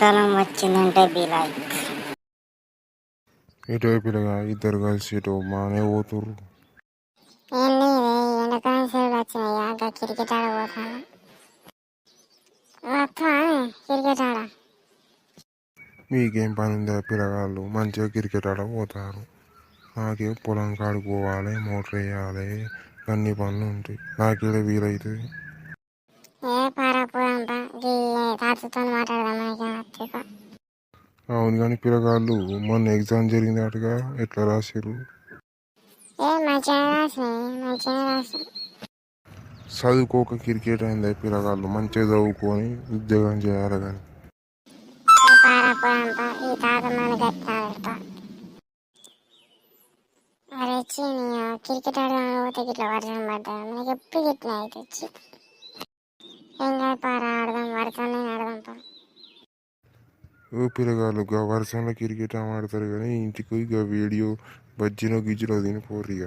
ఎండాకాలం వచ్చిందంటే be like ఇటు పిల్లగా ఇద్దరు కలిసి ఇటు మానే పోతుర్రు. ఏంది ఇది ఎండాకాలం సేవలు వచ్చినాయి ఇంకా క్రికెట్ వస్తా క్రికెట్ ఆడ మీకేం పని ఉందా పిల్లగాళ్ళు? మంచిగా క్రికెట్ ఆడ పోతారు. నాకే పొలం కాడికి పోవాలి మోటార్ వేయాలి అన్ని పనులు ఉంటాయి. నాకేదో వీలవుతుంది ఏ తాతతో మాట్లాడదాం అవును కానీ పిల్లగాళ్ళు మొన్న ఎగ్జామ్ జరిగింది అటుగా ఎట్లా రాసిర్రు? ఏ మంచిగా మంచిగా చదువుకోక క్రికెట్ అయింది పిల్లగాళ్ళు మంచిగా చదువుకొని ఉద్యోగం చేయాలి కానీ అరే క్రికెట్ ఆడదాం పోతే వర్షం పడ్డా మనకి ఎప్పుడు గిట్ల అయితే వచ్చి ఏం కాదు పారా ఆడదాం వర్షంలో ఆడదాం పా ఓ పిల్లగాళ్ళు గా వర్షంలో క్రికెట్ ఆడతారు కానీ ఇంటికి ఇక వీడియో బజ్జినో గిజ్జినో తిని పోరు ఇక